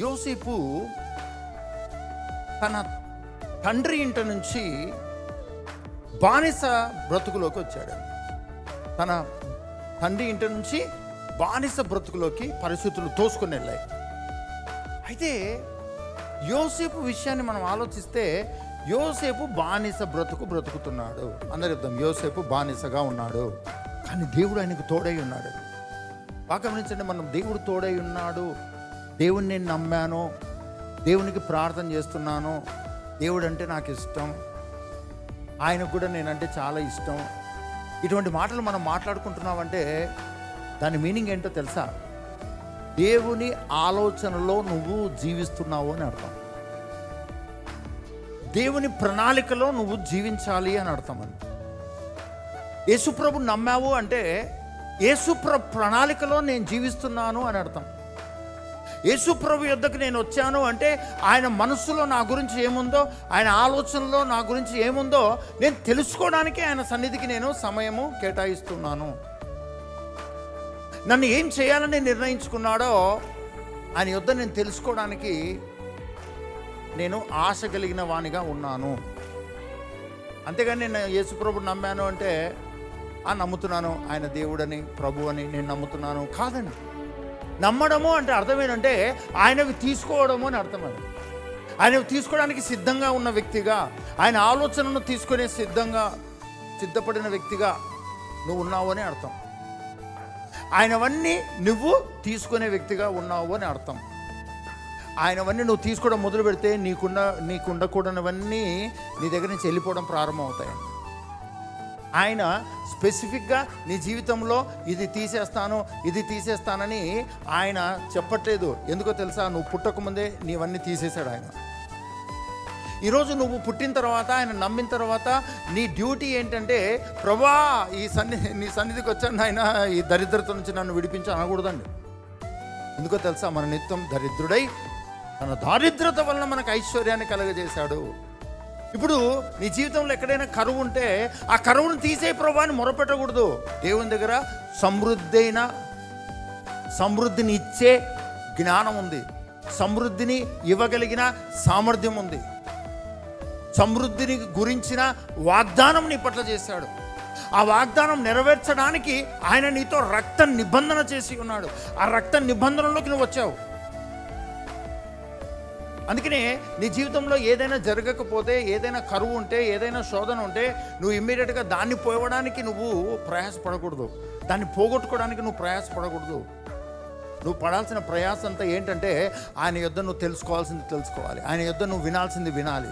యోసేపు తన తండ్రి ఇంట నుంచి బానిస బ్రతుకులోకి వచ్చాడు. తన తండ్రి ఇంటి నుంచి బానిస బ్రతుకులోకి పరిస్థితులు తోసుకుని వెళ్ళాయి. అయితే యోసేపు విషయాన్ని మనం ఆలోచిస్తే యోసేపు బానిస బ్రతుకు బ్రతుకుతున్నాడు. అందరు యోసేపు బానిసగా ఉన్నాడు. కానీ దేవుడు ఆయనకు తోడై ఉన్నాడు. బాగా గమనించండి మనం దేవుడు తోడై ఉన్నాడు. దేవుణ్ణి నేను నమ్మాను దేవునికి ప్రార్థన చేస్తున్నాను దేవుడు అంటే నాకు ఇష్టం. ఆయనకు కూడా నేనంటే చాలా ఇష్టం. ఇటువంటి మాటలు మనం మాట్లాడుకుంటున్నామంటే దాని మీనింగ్ ఏంటో తెలుసా? దేవుని ఆలోచనలో నువ్వు జీవిస్తున్నావు అని అర్థం. దేవుని ప్రణాళికలో నువ్వు జీవించాలి అని అర్థం అని యేసుప్రభు నమ్మావు అంటే యేసుప్ర ప్రణాళికలో నేను జీవిస్తున్నాను అని అర్థం. యేసుప్రభు యుద్ధకు నేను వచ్చాను అంటే ఆయన మనస్సులో నా గురించి ఏముందో ఆయన ఆలోచనలో నా గురించి ఏముందో నేను తెలుసుకోవడానికి ఆయన సన్నిధికి నేను సమయము కేటాయిస్తున్నాను. నన్ను ఏం చేయాలని నిర్ణయించుకున్నాడో ఆయన యుద్ధం నేను తెలుసుకోవడానికి నేను ఆశ కలిగిన వానిగా ఉన్నాను. అంతేగాని నేను యేసుప్రభు నమ్మాను అంటే ఆ నమ్ముతున్నాను. ఆయన దేవుడని ప్రభు అని నేను నమ్ముతున్నాను. కాదండి. నమ్మడము అంటే అర్థం ఏంటంటే ఆయనవి తీసుకోవడము అని అర్థమైంది ఆయనవి తీసుకోవడానికి సిద్ధంగా ఉన్న వ్యక్తిగా ఆయన ఆలోచనను తీసుకునే సిద్ధంగా సిద్ధపడిన వ్యక్తిగా నువ్వు ఉన్నావు అని అర్థం. ఆయనవన్నీ నువ్వు తీసుకునే వ్యక్తిగా ఉన్నావు అని అర్థం. ఆయనవన్నీ నువ్వు తీసుకోవడం మొదలు పెడితే నీకున్న నీకుండకూడనివన్నీ నీ దగ్గర నుంచి వెళ్ళిపోవడం ప్రారంభమవుతాయి. ఆయన స్పెసిఫిక్గా నీ జీవితంలో ఇది తీసేస్తాను ఇది తీసేస్తానని ఆయన చెప్పట్లేదు. ఎందుకో తెలుసా? నువ్వు పుట్టకముందే నీవన్నీ తీసేశాడు ఆయన. ఈరోజు నువ్వు పుట్టిన తర్వాత ఆయన నమ్మిన తర్వాత నీ డ్యూటీ ఏంటంటే ప్రభా ఈ సన్ని నీ సన్నిధికి వచ్చాను ఆయన ఈ దరిద్రత నుంచి నన్ను విడిపించి అనకూడదండి. ఎందుకో తెలుసా? మన నిత్యం దరిద్రుడై తన దారిద్రత వలన మనకు ఐశ్వర్యాన్ని కలగజేశాడు. ఇప్పుడు నీ జీవితంలో ఎక్కడైనా కరువు ఉంటే ఆ కరువును తీసే ప్రభావాన్ని మొరపెట్టకూడదు. దేవుని దగ్గర సమృద్ధైన సమృద్ధిని ఇచ్చే జ్ఞానం ఉంది. సమృద్ధిని ఇవ్వగలిగిన సామర్థ్యం ఉంది. సమృద్ధిని గురించిన వాగ్దానం నీ పట్ల చేశాడు. ఆ వాగ్దానం నెరవేర్చడానికి ఆయన నీతో రక్త నిబంధన చేసి ఉన్నాడు. ఆ రక్త నిబంధనలోకి నువ్వు వచ్చావు. అందుకనే నీ జీవితంలో ఏదైనా జరగకపోతే ఏదైనా కరువు ఉంటే ఏదైనా శోధన ఉంటే నువ్వు ఇమ్మీడియట్గా దాన్ని పోవడానికి నువ్వు ప్రయాసపడకూడదు. దాన్ని పోగొట్టుకోవడానికి నువ్వు ప్రయాసపడకూడదు. నువ్వు పడాల్సిన ప్రయాస అంతా ఏంటంటే ఆయన యుద్ధ నువ్వు తెలుసుకోవాల్సింది తెలుసుకోవాలి. ఆయన యుద్ధ నువ్వు వినాల్సింది వినాలి.